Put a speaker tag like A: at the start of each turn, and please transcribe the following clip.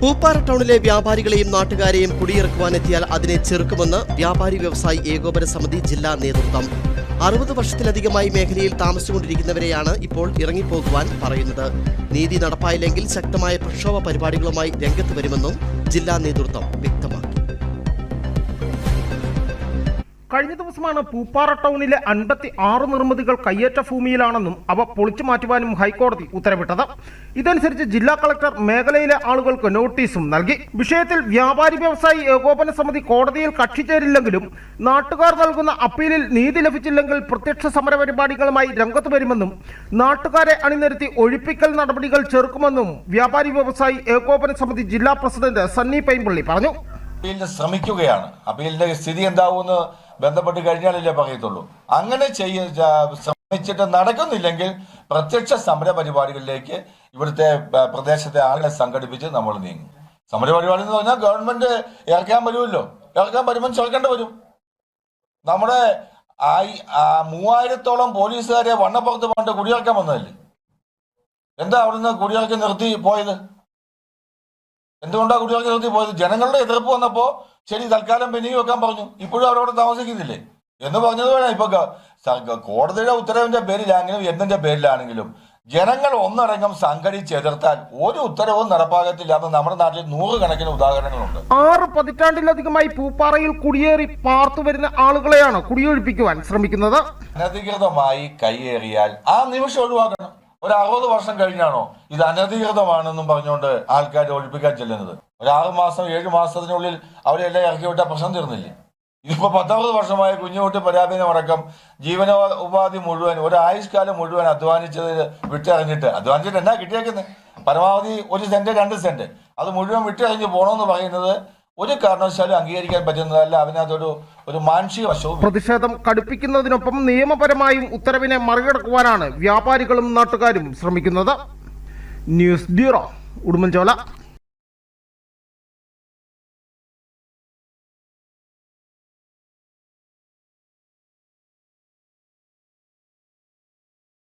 A: പൂപ്പാറ ടൗണിലെ വ്യാപാരികളെയും നാട്ടുകാരെയും കുടിയിറക്കുവാനെത്തിയാൽ അതിനെ ചെറുക്കുമെന്ന് വ്യാപാരി വ്യവസായി ഏകോപന സമിതി ജില്ലാ നേതൃത്വം. അറുപത് വർഷത്തിലധികമായി മേഖലയിൽ താമസിച്ചുകൊണ്ടിരിക്കുന്നവരെയാണ് ഇപ്പോൾ ഇറങ്ങിപ്പോകുവാൻ പറയുന്നത്. നീതി നടപ്പായില്ലെങ്കിൽ ശക്തമായ പ്രക്ഷോഭ പരിപാടികളുമായി രംഗത്ത് വരുമെന്നും ജില്ലാ നേതൃത്വം വ്യക്തമാക്കി.
B: കഴിഞ്ഞ ദിവസമാണ് പൂപ്പാറ ടൗണിലെ അൻപത്തി ആറ് നിർമ്മിതികൾ കയ്യേറ്റ ഭൂമിയിലാണെന്നും അവ പൊളിച്ചു മാറ്റുവാനും ഹൈക്കോടതി ഉത്തരവിട്ടത്. ഇതനുസരിച്ച് ജില്ലാ കളക്ടർ മേഖലയിലെ ആളുകൾക്ക് നോട്ടീസും നൽകി. വിഷയത്തിൽ വ്യാപാരി വ്യവസായി ഏകോപന സമിതി കോടതിയിൽ കക്ഷി ചേരില്ലെങ്കിലും നാട്ടുകാർ നൽകുന്ന അപ്പീലിൽ നീതി ലഭിച്ചില്ലെങ്കിൽ പ്രത്യക്ഷ സമര പരിപാടികളുമായി രംഗത്ത് വരുമെന്നും നാട്ടുകാരെ അണിനിരത്തി ഒഴിപ്പിക്കൽ നടപടികൾ ചെറുക്കുമെന്നും വ്യാപാരി വ്യവസായി ഏകോപന സമിതി ജില്ലാ പ്രസിഡന്റ് സണ്ണി പൈമ്പള്ളി പറഞ്ഞു.
C: അപ്പീലിന് ശ്രമിക്കുകയാണ്. അപ്പീലിന്റെ സ്ഥിതി എന്താവുമെന്ന് ബന്ധപ്പെട്ട് കഴിഞ്ഞാലല്ലേ പറയത്തുള്ളൂ. അങ്ങനെ ചെയ്യ ശ്രമിച്ചിട്ട് നടക്കുന്നില്ലെങ്കിൽ പ്രത്യക്ഷ സമര പരിപാടികളിലേക്ക് ഇവിടുത്തെ പ്രദേശത്തെ ആളുകളെ സംഘടിപ്പിച്ച് നമ്മൾ നീങ്ങും. സമര പരിപാടി എന്ന് പറഞ്ഞാൽ ഗവൺമെന്റ് ഇറക്കാൻ വരുമല്ലോ. ഇറക്കാൻ വരുമ്പോൾ ചേർക്കേണ്ടി വരും. നമ്മുടെ മൂവായിരത്തോളം പോലീസുകാരെ വണ്ണപ്പുറത്ത് പണ്ട് കുടിയിറക്കാൻ വന്നതല്ലേ? എന്താ അവിടുന്ന് കുടിയിറക്കി നിർത്തി പോയത്? എന്തുകൊണ്ടാണ് കുടിയിറക്കി നിർത്തി പോയത്? ജനങ്ങളുടെ എതിർപ്പ് വന്നപ്പോ ശരി തൽക്കാലം പെനി വെക്കാൻ പറഞ്ഞു. ഇപ്പോഴും അവരവിടെ താമസിക്കുന്നില്ലേ? എന്ന് പറഞ്ഞത് വേണം. ഇപ്പൊ കോടതിയുടെ ഉത്തരവിന്റെ പേരിലാണെങ്കിലും എന്തിന്റെ പേരിലാണെങ്കിലും ജനങ്ങൾ ഒന്നടങ്കം സംഘടിച്ച് എതിർത്താൽ ഒരു ഉത്തരവും നടപ്പാകത്തില്ല എന്ന് നമ്മുടെ നാട്ടിൽ നൂറുകണക്കിന് ഉദാഹരണങ്ങളുണ്ട്.
B: ആറ് പതിറ്റാണ്ടിലധികമായി പൂപ്പാറയിൽ കുടിയേറി പാർത്തു വരുന്ന ആളുകളെയാണ് കുടിയൊഴിപ്പിക്കുവാൻ ശ്രമിക്കുന്നത്.
C: അനധികൃതമായി കൈയേറിയാൽ ആ നിമിഷം ഒഴിവാക്കണം. ഒരു അറുപത് വർഷം കഴിഞ്ഞാണോ ഇത് അനധികൃതമാണെന്നും പറഞ്ഞുകൊണ്ട് ആൾക്കാരെ ഒഴിപ്പിക്കാൻ ചെല്ലുന്നത്? ഒരു ആറ് മാസം ഏഴ് മാസത്തിനുള്ളിൽ അവരെല്ലാം ഇറക്കി വിട്ടാൽ പ്രശ്നം തീർന്നില്ലേ. ഇതിപ്പോ പത്തൊമ്പത് വർഷമായ കുഞ്ഞുകുട്ടി പരാധീനമടക്കം ജീവനോപാധി മുഴുവൻ ഒരു ആയുഷ്കാലം മുഴുവൻ അധ്വാനിച്ചത് വിട്ടിറങ്ങിയിട്ട് അധ്വാനിച്ചിട്ട് എന്നാ കിട്ടിയേക്കുന്നത് പരമാവധി ഒരു സെന്റ് രണ്ട് സെന്റ്. അത് മുഴുവൻ വിട്ടിറങ്ങി പോകണമെന്ന് പറയുന്നത് ഒരു കാരണവശാലും അംഗീകരിക്കാൻ പറ്റുന്നതല്ല. അതിനകത്തൊരു ഒരു മാനുഷിക വശവും
B: പ്രതിഷേധം കടുപ്പിക്കുന്നതിനൊപ്പം നിയമപരമായും ഉത്തരവിനെ മറികടക്കുവാനാണ് വ്യാപാരികളും നാട്ടുകാരും ശ്രമിക്കുന്നത്. News bureau Udumbanchola.